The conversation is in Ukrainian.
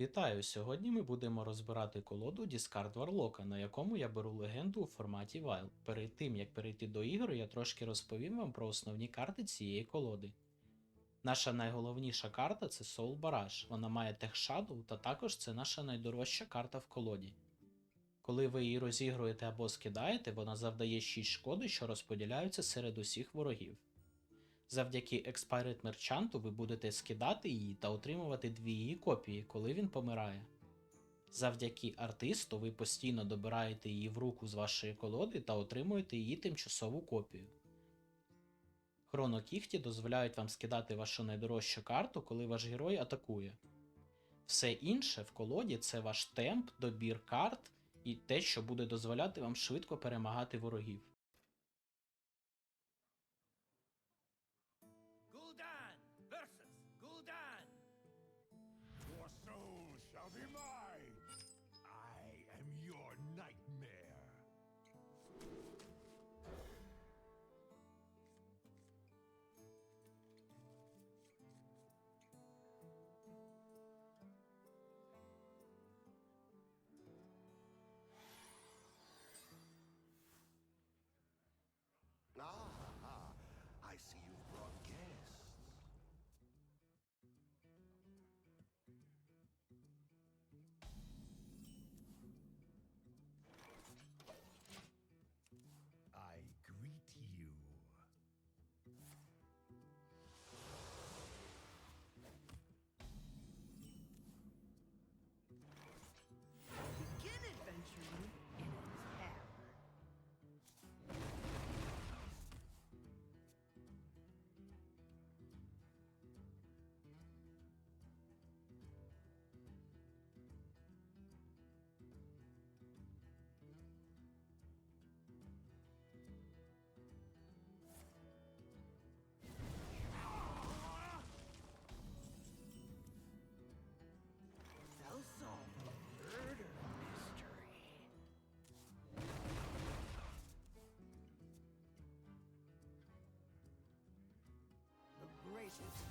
Вітаю! Сьогодні ми будемо розбирати колоду Discard Warlock, на якому я беру легенду у форматі Wild. Перед тим як перейти до ігри, я трошки розповім вам про основні карти цієї колоди. Наша найголовніша карта це Soul Barrage. Вона має Tech Shadow, та також це наша найдорожча карта в колоді. Коли ви її розігруєте або скидаєте, вона завдає 6 шкоди, що розподіляються серед усіх ворогів. Завдяки Expired Мерчанту ви будете скидати її та отримувати дві її копії, коли він помирає. Завдяки артисту ви постійно добираєте її в руку з вашої колоди та отримуєте її тимчасову копію. Хронокіхті дозволяють вам скидати вашу найдорожчу карту, коли ваш герой атакує. Все інше в колоді це ваш темп, добір карт і те, що буде дозволяти вам швидко перемагати ворогів. Jesus.